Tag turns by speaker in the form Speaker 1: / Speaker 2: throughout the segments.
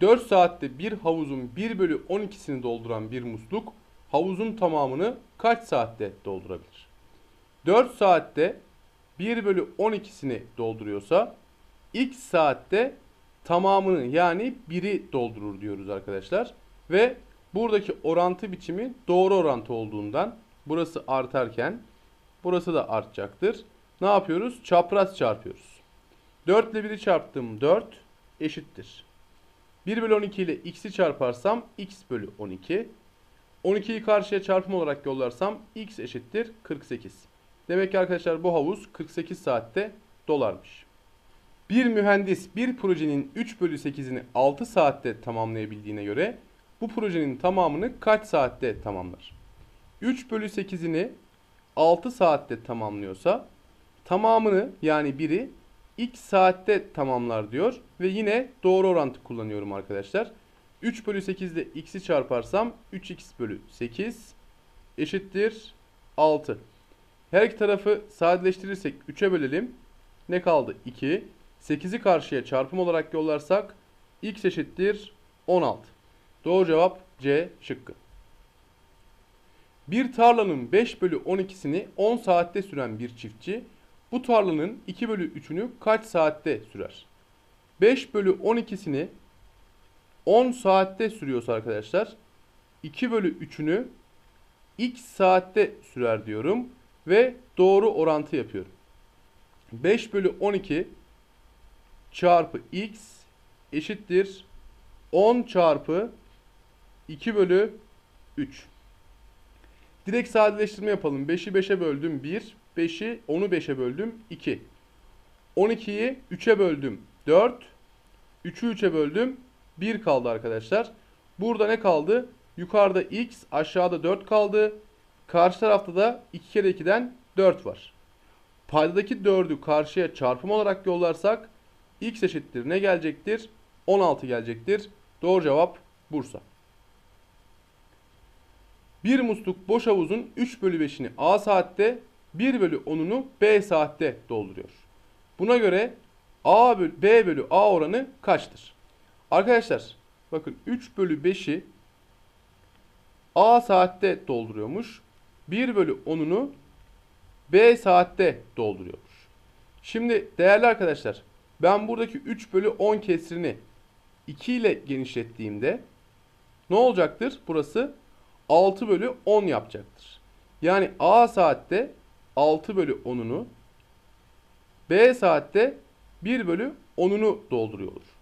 Speaker 1: Dört saatte bir havuzun 1 bölü 12'sini dolduran bir musluk havuzun tamamını kaç saatte doldurabilir? 4 saatte 1 bölü 12'sini dolduruyorsa x saatte tamamını yani 1'i doldurur diyoruz arkadaşlar. Ve buradaki orantı biçimi doğru orantı olduğundan burası artarken burası da artacaktır. Ne yapıyoruz? Çapraz çarpıyoruz. 4 ile 1'i çarptım 4 eşittir. 1 bölü 12 ile x'i çarparsam x bölü 12. 12'yi karşıya çarpım olarak yollarsam x eşittir 48. Demek ki arkadaşlar bu havuz 48 saatte dolarmış. Bir mühendis bir projenin 3 bölü 8'ini 6 saatte tamamlayabildiğine göre bu projenin tamamını kaç saatte tamamlar? 3 bölü 8'ini 6 saatte tamamlıyorsa tamamını yani 1'i x saatte tamamlar diyor. Ve yine doğru orantı kullanıyorum arkadaşlar. 3 bölü 8 ile x'i çarparsam 3x bölü 8 eşittir 6. Her iki tarafı sadeleştirirsek 3'e bölelim. Ne kaldı? 2. 8'i karşıya çarpım olarak yollarsak x eşittir 16. Doğru cevap C şıkkı. Bir tarlanın 5 bölü 12'sini 10 saatte süren bir çiftçi bu tarlanın 2 bölü 3'ünü kaç saatte sürer? 5 bölü 12'sini 10 saatte sürüyorsa arkadaşlar 2 bölü 3'ünü x saatte sürer diyorum ve doğru orantı yapıyorum. 5 bölü 12 çarpı x eşittir 10 çarpı 2 bölü 3. Direkt sadeleştirme yapalım. 5'i 5'e böldüm 1. 5'i 10'u 5'e böldüm 2. 12'yi 3'e böldüm 4. 3'ü 3'e böldüm 1 kaldı arkadaşlar. Burada ne kaldı? Yukarıda x aşağıda 4 kaldı. Karşı tarafta da 2 kere 2'den 4 var. Paydadaki 4'ü karşıya çarpım olarak yollarsak x eşittir ne gelecektir? 16 gelecektir. Doğru cevap Bursa. Bir musluk boş havuzun 3 bölü 5'ini A saatte 1 bölü 10'unu B saatte dolduruyor. Buna göre A bölü, B bölü A oranı kaçtır? Arkadaşlar bakın 3 bölü 5'i A saatte dolduruyormuş. 1 bölü 10'unu B saatte dolduruyormuş. Şimdi değerli arkadaşlar ben buradaki 3 bölü 10 kesrini 2 ile genişlettiğimde ne olacaktır? Burası 6 bölü 10 yapacaktır. Yani A saatte 6 bölü 10'unu B saatte 1 bölü 10'unu dolduruyor olur.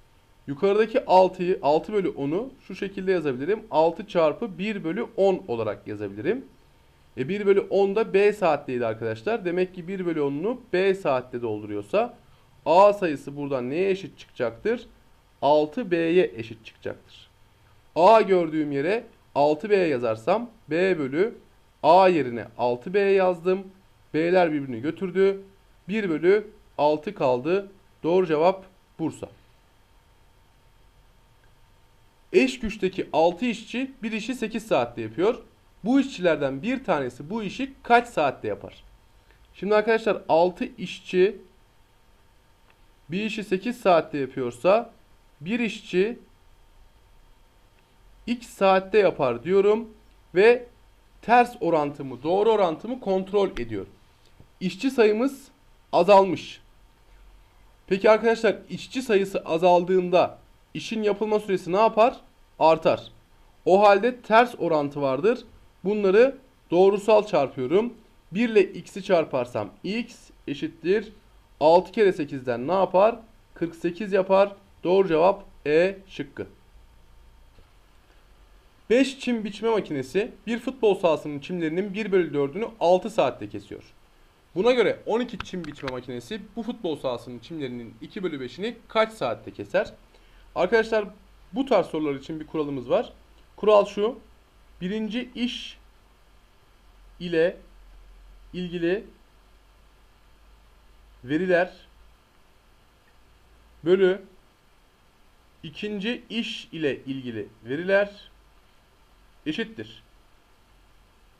Speaker 1: Yukarıdaki 6'yı 6 bölü 10'u şu şekilde yazabilirim. 6 çarpı 1 bölü 10 olarak yazabilirim. E 1 bölü 10 da B saatteydi arkadaşlar. Demek ki 1 bölü 10'unu B saatte dolduruyorsa A sayısı buradan neye eşit çıkacaktır? 6B'ye eşit çıkacaktır. A gördüğüm yere 6B yazarsam B bölü A yerine 6B yazdım. B'ler birbirini götürdü. 1 bölü 6 kaldı. Doğru cevap Bursa. Eş güçteki 6 işçi bir işi 8 saatte yapıyor. Bu işçilerden bir tanesi bu işi kaç saatte yapar? Şimdi arkadaşlar 6 işçi bir işi 8 saatte yapıyorsa bir işçi x saatte yapar diyorum ve ters orantımı doğru orantımı kontrol ediyorum. İşçi sayımız azalmış. Peki arkadaşlar işçi sayısı azaldığında işin yapılma süresi ne yapar? Artar. O halde ters orantı vardır. Bunları doğrusal çarpıyorum. 1 ile x'i çarparsam x eşittir. 6 kere 8'den ne yapar? 48 yapar. Doğru cevap E şıkkı. 5 çim biçme makinesi bir futbol sahasının çimlerinin 1 bölü 4'ünü 6 saatte kesiyor. Buna göre 12 çim biçme makinesi bu futbol sahasının çimlerinin 2 bölü 5'ini kaç saatte keser? Arkadaşlar bu tarz sorular için bir kuralımız var. Kural şu. Birinci iş ile ilgili veriler bölü ikinci iş ile ilgili veriler eşittir.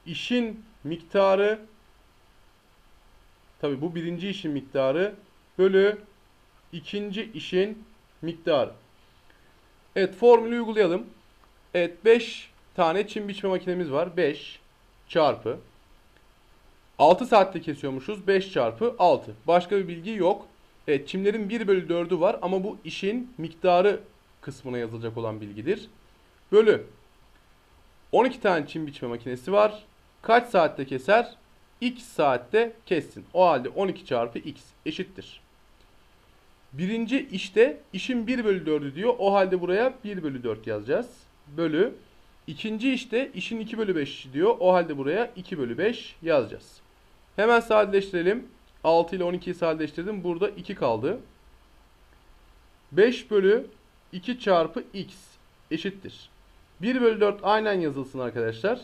Speaker 1: İşin miktarı Tabi bu birinci işin miktarı bölü ikinci işin miktarı. Evet formülü uygulayalım. Evet 5 tane çim biçme makinemiz var. 5 çarpı 6 saatte kesiyormuşuz. 5 çarpı 6. Başka bir bilgi yok. Evet çimlerin 1 bölü 4'ü var ama bu işin miktarı kısmına yazılacak olan bilgidir. Bölü 12 tane çim biçme makinesi var. Kaç saatte keser? X saatte kessin. O halde 12 çarpı X eşittir. Birinci işte işin 1 bölü 4'ü diyor. O halde buraya 1 bölü 4 yazacağız. Bölü. İkinci işte işin 2 bölü 5 diyor. O halde buraya 2 bölü 5 yazacağız. Hemen sadeleştirelim. 6 ile 12'yi sadeleştirdim. Burada 2 kaldı. 5 bölü 2 çarpı x eşittir. 1 bölü 4 aynen yazılsın arkadaşlar.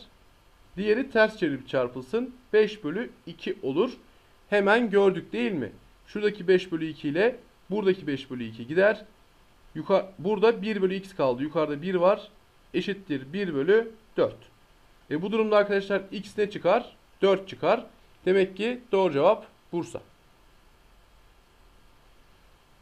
Speaker 1: Diğeri ters çevirip çarpılsın. 5 bölü 2 olur. Hemen gördük değil mi? Şuradaki 5 bölü 2 ile buradaki 5 bölü 2 gider. Yukarı, burada 1 bölü x kaldı. Yukarıda 1 var. Eşittir 1 bölü 4. E bu durumda arkadaşlar x ne çıkar? 4 çıkar. Demek ki doğru cevap Bursa.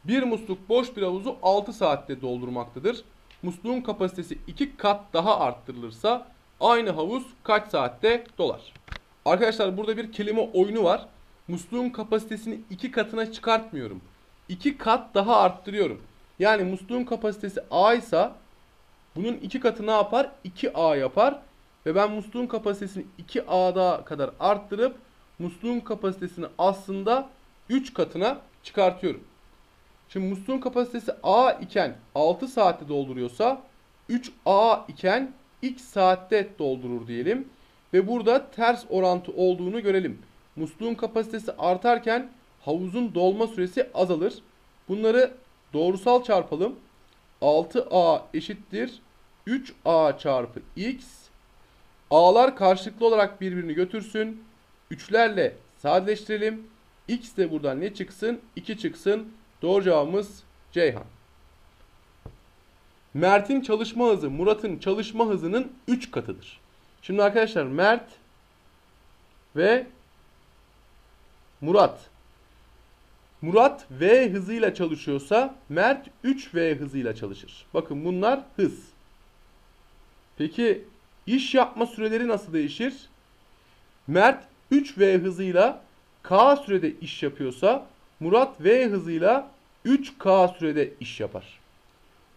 Speaker 1: Bir musluk boş bir havuzu 6 saatte doldurmaktadır. Musluğun kapasitesi 2 kat daha arttırılırsa aynı havuz kaç saatte dolar? Arkadaşlar burada bir kelime oyunu var. Musluğun kapasitesini 2 katına çıkartmıyorum. 2 kat daha arttırıyorum. Yani musluğun kapasitesi A ise bunun 2 katı ne yapar? 2A yapar. Ve ben musluğun kapasitesini 2A'da kadar arttırıp musluğun kapasitesini aslında 3 katına çıkartıyorum. Şimdi musluğun kapasitesi A iken 6 saatte dolduruyorsa 3A iken x saatte doldurur diyelim. Ve burada ters orantı olduğunu görelim. Musluğun kapasitesi artarken havuzun dolma süresi azalır. Bunları doğrusal çarpalım. 6A eşittir 3A çarpı x. A'lar karşılıklı olarak birbirini götürsün. 3'lerle sadeleştirelim. X de buradan ne çıksın? 2 çıksın. Doğru cevabımız Ceyhan. Mert'in çalışma hızı Murat'ın çalışma hızının 3 katıdır. Şimdi arkadaşlar Mert ve Murat. Murat V hızıyla çalışıyorsa Mert 3V hızıyla çalışır. Bakın bunlar hız. Peki iş yapma süreleri nasıl değişir? Mert 3V hızıyla K sürede iş yapıyorsa Murat V hızıyla 3K sürede iş yapar.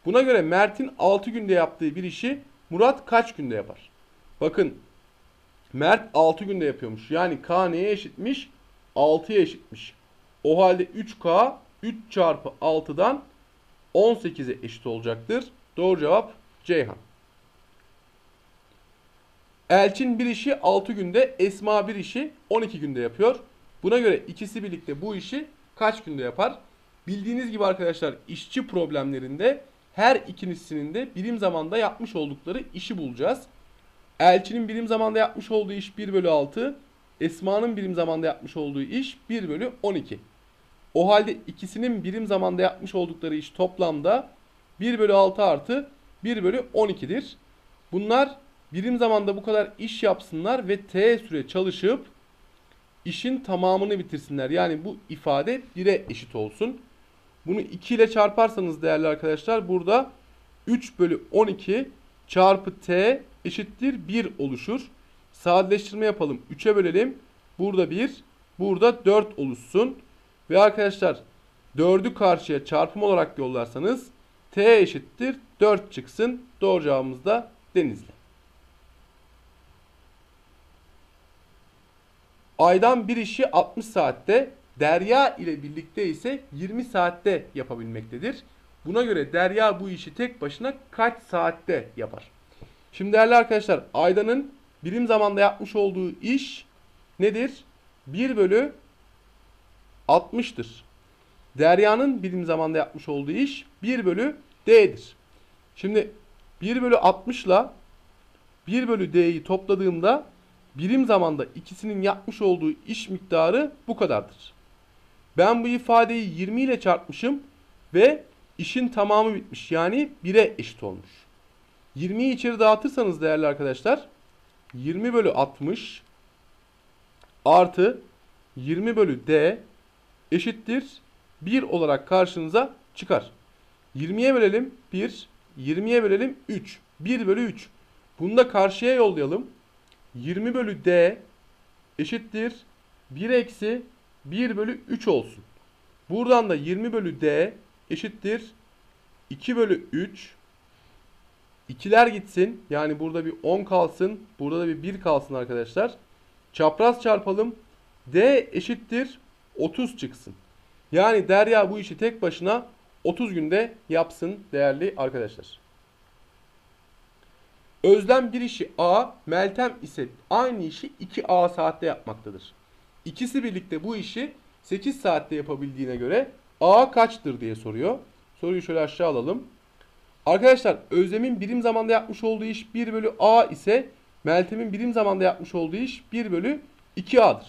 Speaker 1: Buna göre Mert'in 6 günde yaptığı bir işi Murat kaç günde yapar? Bakın Mert 6 günde yapıyormuş. Yani K neye eşitmiş? 6'ya eşitmiş. O halde 3K 3 çarpı 6'dan 18'e eşit olacaktır. Doğru cevap Ceyhan. Elçin bir işi 6 günde, Esma bir işi 12 günde yapıyor. Buna göre ikisi birlikte bu işi kaç günde yapar? Bildiğiniz gibi arkadaşlar işçi problemlerinde her ikincisinin de birim zamanda yapmış oldukları işi bulacağız. Elçinin birim zamanda yapmış olduğu iş 1 bölü 6. Esma'nın birim zamanda yapmış olduğu iş 1 bölü 12. O halde ikisinin birim zamanda yapmış oldukları iş toplamda 1 bölü 6 artı 1 bölü 12'dir. Bunlar birim zamanda bu kadar iş yapsınlar ve T süre çalışıp işin tamamını bitirsinler. Yani bu ifade 1'e eşit olsun. Bunu 2 ile çarparsanız değerli arkadaşlar burada 3 bölü 12 çarpı T eşittir 1 oluşur. Sadeleştirme yapalım. 3'e bölelim. Burada 1, burada 4 oluşsun. Ve arkadaşlar 4'ü karşıya çarpım olarak yollarsanız T eşittir 4 çıksın. Doğru cevabımız da Denizli. Aydan bir işi 60 saatte, Derya ile birlikte ise 20 saatte yapabilmektedir. Buna göre Derya bu işi tek başına kaç saatte yapar? Şimdi değerli arkadaşlar Aydan'ın birim zamanda yapmış olduğu iş nedir? 1 bölü 60'tır. Derya'nın birim zamanda yapmış olduğu iş 1 bölü D'dir. Şimdi 1 bölü 60 ile 1 bölü D'yi topladığımda birim zamanda ikisinin yapmış olduğu iş miktarı bu kadardır. Ben bu ifadeyi 20 ile çarpmışım ve işin tamamı bitmiş. Yani 1'e eşit olmuş. 20'yi içeri dağıtırsanız değerli arkadaşlar 20 bölü 60 artı 20 bölü D eşittir 1 olarak karşınıza çıkar. 20'ye bölelim 1, 20'ye bölelim 3. 1 bölü 3. Bunu da karşıya yollayalım. 20 bölü D eşittir 1 eksi 1 bölü 3 olsun. Buradan da 20 bölü D eşittir 2 bölü 3. İkiler gitsin. Yani burada bir 10 kalsın. Burada da bir 1 kalsın arkadaşlar. Çapraz çarpalım. D eşittir 30 çıksın. Yani Derya bu işi tek başına 30 günde yapsın değerli arkadaşlar. Özlem bir işi A, Meltem ise aynı işi 2A saatte yapmaktadır. İkisi birlikte bu işi 8 saatte yapabildiğine göre A kaçtır diye soruyor. Soruyu şöyle aşağı alalım. Arkadaşlar Özlem'in birim zamanda yapmış olduğu iş 1 bölü A ise Meltem'in birim zamanda yapmış olduğu iş 1 bölü 2A'dır.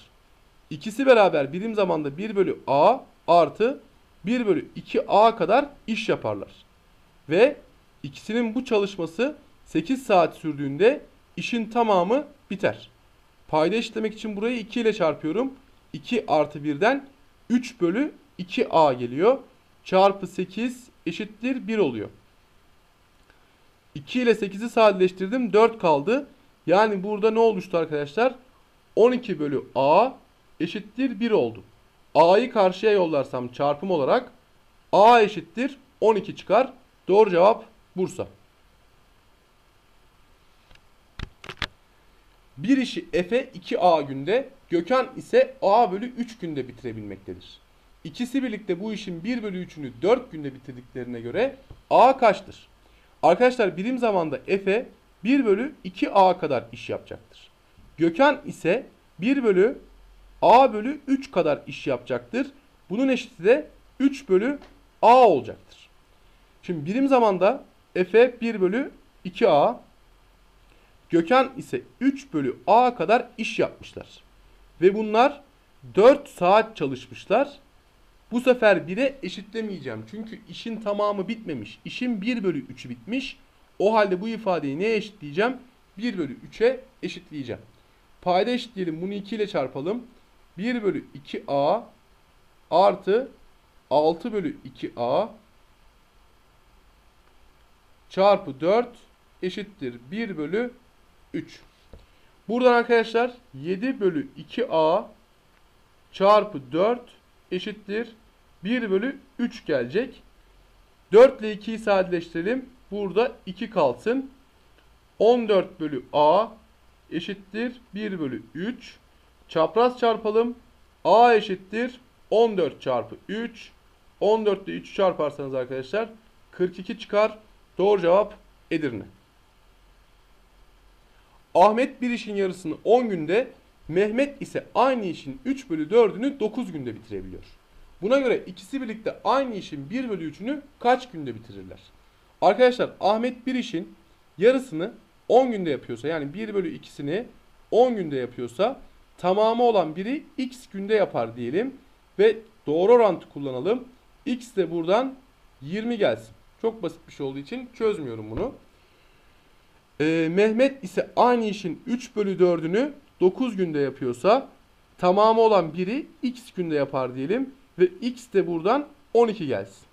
Speaker 1: İkisi beraber birim zamanda 1 bölü A artı 1 bölü 2A kadar iş yaparlar. Ve ikisinin bu çalışması 8 saat sürdüğünde işin tamamı biter. Payda eşitlemek için burayı 2 ile çarpıyorum. 2 artı 1'den 3 bölü 2A geliyor. Çarpı 8 eşittir 1 oluyor. 2 ile 8'i sadeleştirdim 4 kaldı. Yani burada ne oluştu arkadaşlar? 12 bölü A eşittir 1 oldu. A'yı karşıya yollarsam çarpım olarak A eşittir 12 çıkar. Doğru cevap Bursa. Bir işi Efe 2A günde, Gökhan ise A bölü 3 günde bitirebilmektedir. İkisi birlikte bu işin 1 bölü 3'ünü 4 günde bitirdiklerine göre A kaçtır? Arkadaşlar birim zamanda Efe 1 bölü 2A kadar iş yapacaktır. Gökhan ise 1 bölü A bölü 3 kadar iş yapacaktır. Bunun eşiti de 3 bölü A olacaktır. Şimdi birim zamanda Efe 1 bölü 2A, Gökhan ise 3 bölü A kadar iş yapmışlar. Ve bunlar 4 saat çalışmışlar. Bu sefer 1'e eşitlemeyeceğim. Çünkü işin tamamı bitmemiş. İşin 1 bölü 3'ü bitmiş. O halde bu ifadeyi neye eşitleyeceğim? 1 bölü 3'e eşitleyeceğim. Payda eşitleyelim. Bunu 2 ile çarpalım. 1 bölü 2a artı 6 bölü 2a çarpı 4 eşittir 1 bölü 3. Buradan arkadaşlar 7 bölü 2a çarpı 4 eşittir 1 bölü 3 gelecek. 4 ile 2'yi sadeleştirelim. Burada 2 kalsın. 14 bölü a eşittir 1 bölü 3. Çapraz çarpalım. A eşittir 14 çarpı 3. 14 ile 3 çarparsanız arkadaşlar 42 çıkar. Doğru cevap Edirne. Ahmet bir işin yarısını 10 günde, Mehmet ise aynı işin 3 bölü 4'ünü 9 günde bitirebiliyor. Buna göre ikisi birlikte aynı işin 1 bölü 3'ünü kaç günde bitirirler? Arkadaşlar Ahmet bir işin yarısını 10 günde yapıyorsa yani 1 bölü 2'sini 10 günde yapıyorsa tamamı olan biri x günde yapar diyelim. Ve doğru orantı kullanalım. x de buradan 20 gelsin. Çok basit bir şey olduğu için çözmüyorum bunu. Ee, Mehmet ise aynı işin 3 bölü 4'ünü 9 günde yapıyorsa tamamı olan biri x günde yapar diyelim. Ve x de buradan 12 gelsin.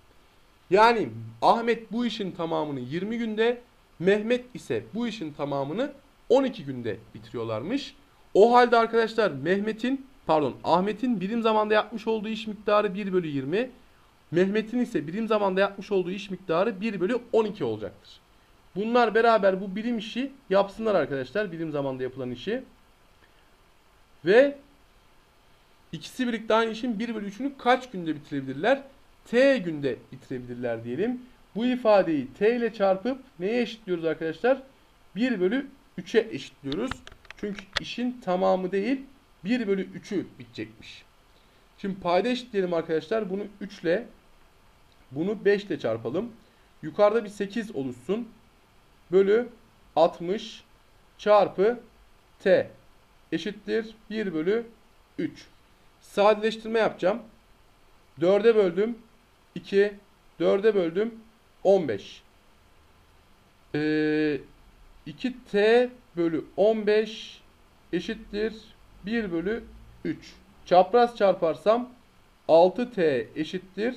Speaker 1: Yani Ahmet bu işin tamamını 20 günde, Mehmet ise bu işin tamamını 12 günde bitiriyorlarmış. O halde arkadaşlar Mehmet'in pardon Ahmet'in birim zamanda yapmış olduğu iş miktarı 1 bölü 20. Mehmet'in ise birim zamanda yapmış olduğu iş miktarı 1 bölü 12 olacaktır. Bunlar beraber bu birim işi yapsınlar arkadaşlar. Birim zamanda yapılan işi. Ve ikisi birlikte aynı işin 1 bölü 3'ünü kaç günde bitirebilirler? T günde bitirebilirler diyelim. Bu ifadeyi T ile çarpıp neye eşitliyoruz arkadaşlar? 1 bölü 3'e eşitliyoruz. Çünkü işin tamamı değil 1 bölü 3'ü bitecekmiş. Şimdi payda eşitleyelim arkadaşlar. Bunu 3 ile bunu 5 ile çarpalım. Yukarıda bir 8 oluşsun. Bölü 60 çarpı t eşittir 1 bölü 3. Sadeleştirme yapacağım. 4'e böldüm 2, 4'e böldüm 15. Ee, 2t bölü 15 eşittir 1 bölü 3 Çapraz çarparsam 6t eşittir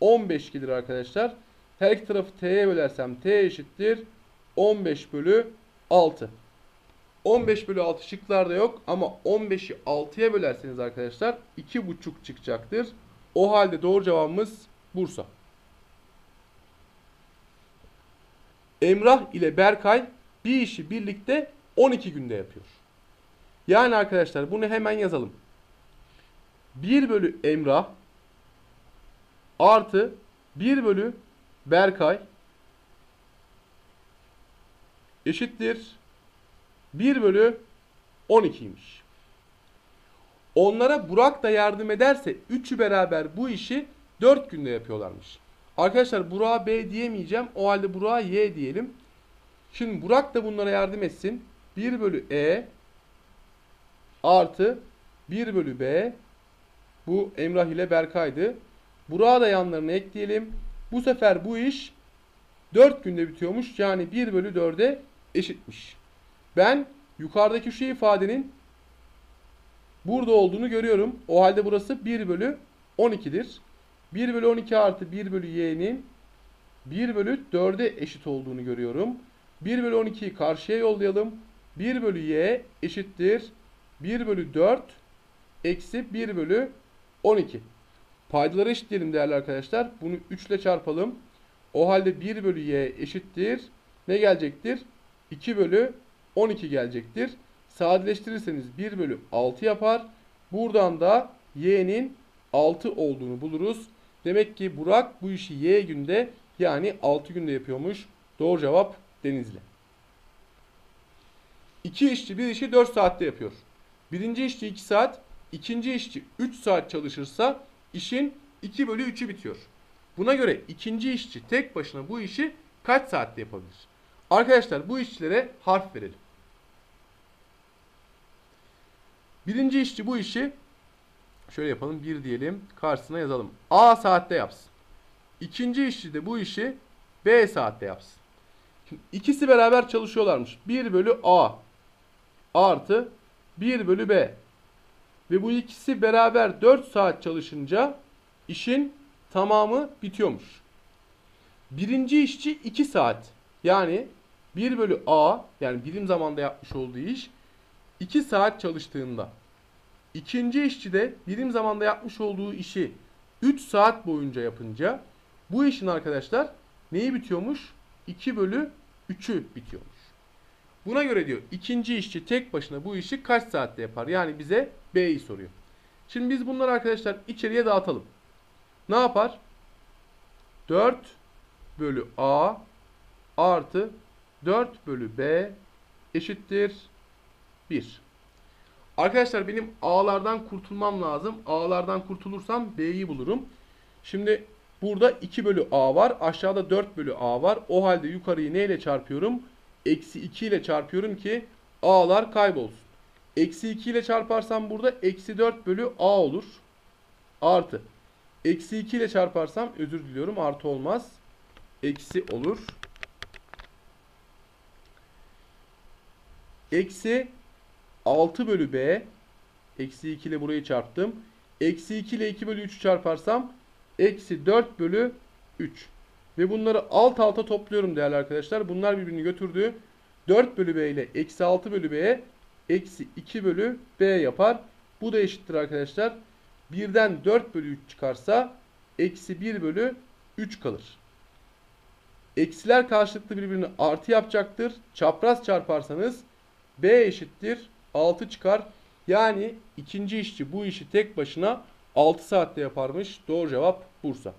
Speaker 1: 15 gelir arkadaşlar. Her iki tarafı t'ye bölersem t eşittir 15 bölü 6. 15 bölü 6 şıklarda yok ama 15'i 6'ya bölerseniz arkadaşlar 2,5 çıkacaktır. O halde doğru cevabımız Bursa. Emrah ile Berkay bir işi birlikte 12 günde yapıyor. Yani arkadaşlar bunu hemen yazalım. 1 bölü Emrah artı 1 bölü Berkay eşittir 1 bölü 12'ymiş. Onlara Burak da yardım ederse üçü beraber bu işi 4 günde yapıyorlarmış. Arkadaşlar Burak'a B diyemeyeceğim. O halde Burak'a Y diyelim. Şimdi Burak da bunlara yardım etsin. 1 bölü E artı 1 bölü B bu Emrah ile Berkay'dı. Burak'a da yanlarına ekleyelim. Bu sefer bu iş 4 günde bitiyormuş. Yani 1 bölü 4'e eşitmiş. Ben yukarıdaki şu ifadenin burada olduğunu görüyorum. O halde burası 1 bölü 12'dir. 1 bölü 12 artı 1 bölü y'nin 1 bölü 4'e eşit olduğunu görüyorum. 1 bölü 12'yi karşıya yollayalım. 1 bölü y eşittir. 1 bölü 4 eksi 1 bölü 12. Paydaları eşitleyelim değerli arkadaşlar. Bunu 3 ile çarpalım. O halde 1 bölü y eşittir. Ne gelecektir? 2 bölü 12 gelecektir. Sadeleştirirseniz 1 bölü 6 yapar. Buradan da y'nin 6 olduğunu buluruz. Demek ki Burak bu işi y günde yani 6 günde yapıyormuş. Doğru cevap Denizli. İki işçi bir işi 4 saatte yapıyor. Birinci işçi 2 saat, ikinci işçi 3 saat çalışırsa işin 2 bölü 3'ü bitiyor. Buna göre ikinci işçi tek başına bu işi kaç saatte yapabilir? Arkadaşlar bu işçilere harf verelim. Birinci işçi bu işi şöyle yapalım. 1 diyelim. Karşısına yazalım. A saatte yapsın. İkinci işçi de bu işi B saatte yapsın. Şimdi ikisi beraber çalışıyorlarmış. 1 bölü A artı 1 bölü B. Ve bu ikisi beraber 4 saat çalışınca işin tamamı bitiyormuş. Birinci işçi 2 saat. Yani 1 bölü A yani birim zamanda yapmış olduğu iş 2 saat çalıştığında ikinci işçi de birim zamanda yapmış olduğu işi 3 saat boyunca yapınca bu işin arkadaşlar neyi bitiyormuş? 2 bölü 3'ü bitiyormuş. Buna göre diyor ikinci işçi tek başına bu işi kaç saatte yapar? Yani bize B'yi soruyor. Şimdi biz bunları arkadaşlar içeriye dağıtalım. Ne yapar? 4 bölü A artı 4 bölü B eşittir 1. Arkadaşlar benim A'lardan kurtulmam lazım. A'lardan kurtulursam B'yi bulurum. Şimdi burada 2 bölü A var. Aşağıda 4 bölü A var. O halde yukarıyı neyle çarpıyorum? Eksi 2 ile çarpıyorum ki A'lar kaybolsun. Eksi 2 ile çarparsam burada eksi 4 bölü A olur. Artı. Eksi 2 ile çarparsam özür diliyorum artı olmaz. Eksi olur. Eksi 6 bölü B. Eksi 2 ile burayı çarptım. Eksi 2 ile 2 bölü 3'ü çarparsam eksi 4 bölü 3. Ve bunları alt alta topluyorum değerli arkadaşlar. Bunlar birbirini götürdü. 4 bölü B ile eksi 6 bölü B'ye eksi 2 bölü B yapar. Bu da eşittir arkadaşlar. 1'den 4 bölü 3 çıkarsa eksi 1 bölü 3 kalır. Eksiler karşılıklı birbirini artı yapacaktır. Çapraz çarparsanız B eşittir 6 çıkar. Yani ikinci işçi bu işi tek başına 6 saatte yaparmış. Doğru cevap Bursa.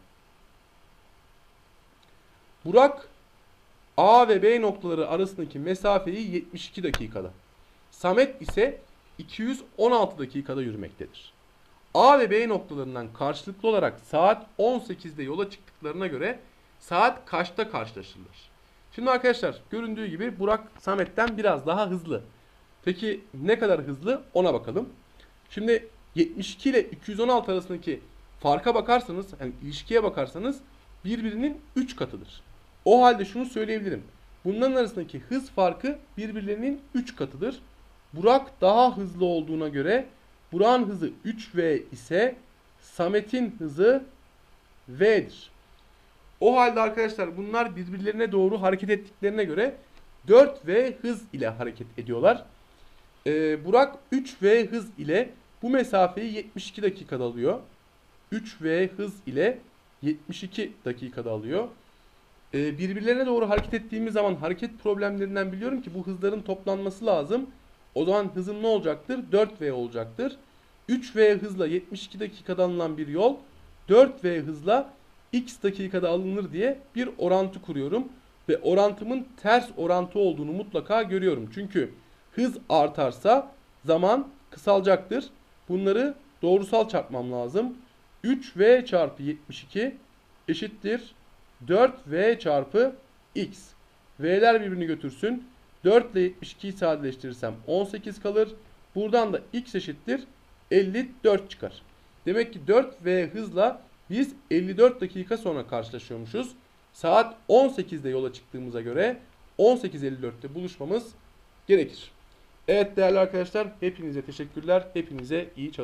Speaker 1: Burak A ve B noktaları arasındaki mesafeyi 72 dakikada. Samet ise 216 dakikada yürümektedir. A ve B noktalarından karşılıklı olarak saat 18'de yola çıktıklarına göre saat kaçta karşılaşırlar? Şimdi arkadaşlar göründüğü gibi Burak Samet'ten biraz daha hızlı. Peki ne kadar hızlı ona bakalım. Şimdi 72 ile 216 arasındaki farka bakarsanız yani ilişkiye bakarsanız birbirinin 3 katıdır. O halde şunu söyleyebilirim. Bunların arasındaki hız farkı birbirlerinin 3 katıdır. Burak daha hızlı olduğuna göre Burak'ın hızı 3V ise Samet'in hızı V'dir. O halde arkadaşlar bunlar birbirlerine doğru hareket ettiklerine göre 4V hız ile hareket ediyorlar. Ee, Burak 3V hız ile bu mesafeyi 72 dakikada alıyor. 3V hız ile 72 dakikada alıyor. Ee, birbirlerine doğru hareket ettiğimiz zaman hareket problemlerinden biliyorum ki bu hızların toplanması lazım. O zaman hızım ne olacaktır? 4V olacaktır. 3V hızla 72 dakikada alınan bir yol 4V hızla x dakikada alınır diye bir orantı kuruyorum. Ve orantımın ters orantı olduğunu mutlaka görüyorum. Çünkü hız artarsa zaman kısalacaktır. Bunları doğrusal çarpmam lazım. 3V çarpı 72 eşittir 4V çarpı x. V'ler birbirini götürsün. 4 ile 72'yi sadeleştirirsem 18 kalır. Buradan da x eşittir 54 çıkar. Demek ki 4V hızla biz 54 dakika sonra karşılaşıyormuşuz. Saat 18'de yola çıktığımıza göre 18.54'te buluşmamız gerekir. Evet değerli arkadaşlar hepinize teşekkürler. Hepinize iyi çalışmalar.